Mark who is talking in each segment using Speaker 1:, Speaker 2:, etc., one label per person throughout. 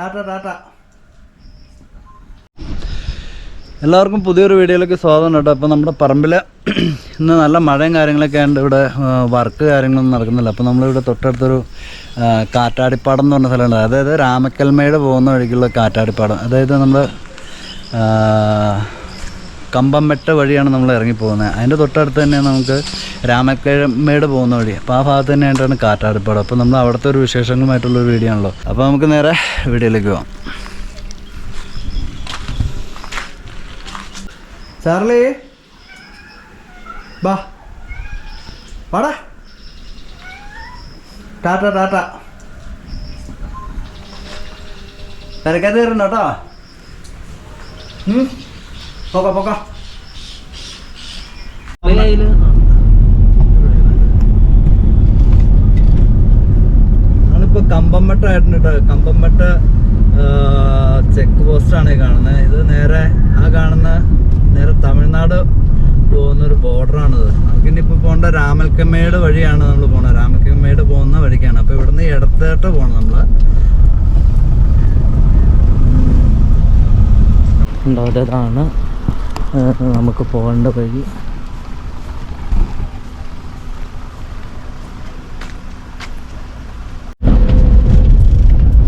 Speaker 1: ടാറ്റ ടാറ്റ.
Speaker 2: എല്ലാവർക്കും പുതിയൊരു വീഡിയോയിലേക്ക് സ്വാഗതം കേട്ടോ. അപ്പോൾ നമ്മുടെ പറമ്പിൽ ഇന്ന് നല്ല മഴയും കാര്യങ്ങളൊക്കെ ആയതുകൊണ്ട് ഇവിടെ വർക്ക് കാര്യങ്ങളൊന്നും നടക്കുന്നില്ല. അപ്പോൾ നമ്മളിവിടെ തൊട്ടടുത്തൊരു കാറ്റാടിപ്പാടം എന്ന് പറഞ്ഞ സ്ഥലമുണ്ട്. അതായത് രാമക്കൽമേട് പോകുന്ന വഴിക്കുള്ള കാറ്റാടിപ്പാടം. അതായത് നമ്മൾ കമ്പംമെട്ട വഴിയാണ് നമ്മൾ ഇറങ്ങി പോകുന്നത്. അതിന്റെ തൊട്ടടുത്ത് തന്നെ നമുക്ക് രാമക്കൽമേട് പോകുന്ന വഴി. അപ്പോൾ ആ ഭാഗത്ത് തന്നെ ആയിട്ടാണ് കാറ്റാടിപ്പാടം അപ്പോൾ നമ്മൾ അവിടുത്തെ ഒരു വിശേഷങ്ങളുമായിട്ടുള്ള ഒരു വീഡിയോ ആണല്ലോ. അപ്പോൾ നമുക്ക് നേരെ വീഡിയോയിലേക്ക് പോകാം
Speaker 1: ചാർലി? ബാ. വാടാ. ടാറ്റ ടാറ്റ. തിരക്കാതെ കയറണ്ട കേട്ടോ. പോക്കാം പോക്കാം.
Speaker 2: കമ്പംമട്ട ആയിട്ടുണ്ട് കമ്പംമട്ട ചെക്ക് പോസ്റ്റാണ് കാണുന്നത് ഇത് നേരെ ആ കാണുന്ന നേരെ തമിഴ്നാട് പോകുന്നൊരു ബോർഡറാണിത് നമുക്കിനിപ്പോൾ പോകേണ്ട രാമൽക്കമ്മേട് വഴിയാണ് നമ്മൾ പോകുന്നത് രാമൽക്കമ്മേട് പോകുന്ന വഴിക്കാണ്. അപ്പോൾ ഇവിടുന്ന് ഇടത്തോട്ട് പോകണം നമ്മൾ ാണ്
Speaker 3: നമുക്ക് പോകേണ്ട വഴി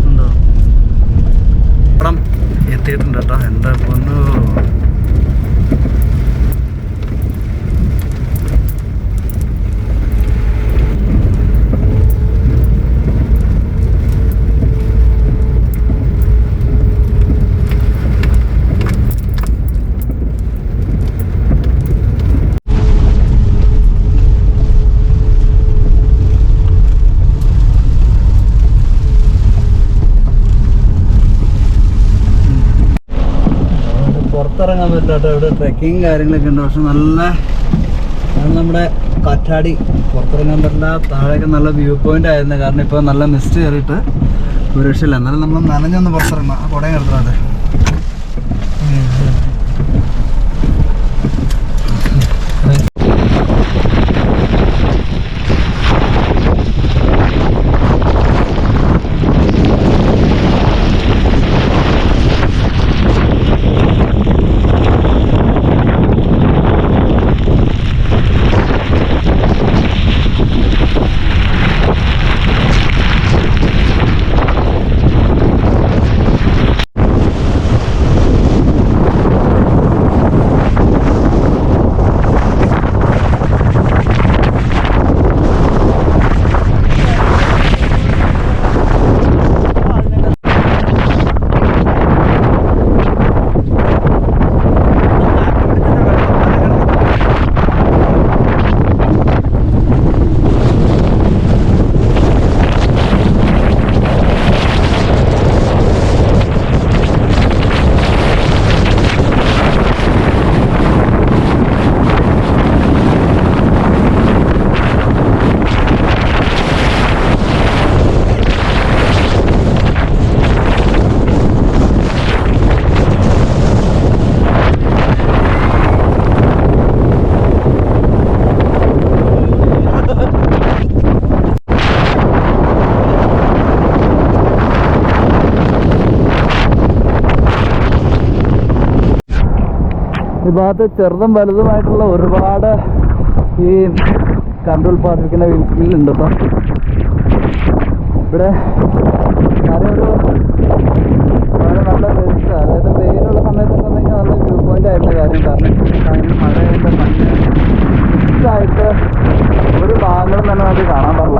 Speaker 2: ഉണ്ടോ പടം എത്തിയിട്ടുണ്ട് കേട്ടോ. എന്താ പൊന്നു പുറത്തിറങ്ങാൻ പറ്റാട്ടോ ഇവിടെ ട്രക്കിങ് കാര്യങ്ങളൊക്കെ ഉണ്ട്. പക്ഷെ നല്ല നമ്മുടെ കാറ്റാടി പുറത്തിറങ്ങാൻ പറ്റില്ല. താഴെയൊക്കെ നല്ല വ്യൂ പോയിന്റ് ആയിരുന്നു. കാരണം ഇപ്പോൾ നല്ല മിസ്റ്റ് കയറിയിട്ട് ഒരു രക്ഷയില്ല. എന്നാലും നമ്മൾ നനഞ്ഞൊന്ന് പുറത്തിറങ്ങണം. ആ കുടയും എടുത്താതെ ഈ ഭാഗത്ത് ചെറുതും വലുതുമായിട്ടുള്ള ഒരുപാട് ഈ കറണ്ട് ഉൽപ്പാദിപ്പിക്കുന്ന വീട്ടിലുണ്ട് കേട്ടോ ഇവിടെ നല്ലൊരു വളരെ നല്ല വെളിച്ച അതായത് വെയിലുള്ള സമയത്തൊക്കെ നല്ല വ്യൂ പോയിന്റ് ആയിരുന്ന കാര്യം. കാരണം മഴയുടെ മഞ്ഞ് മിക്സായിട്ട് ഒരു ഭാഗങ്ങളും തന്നെ നമുക്ക് കാണാൻ പാടില്ല.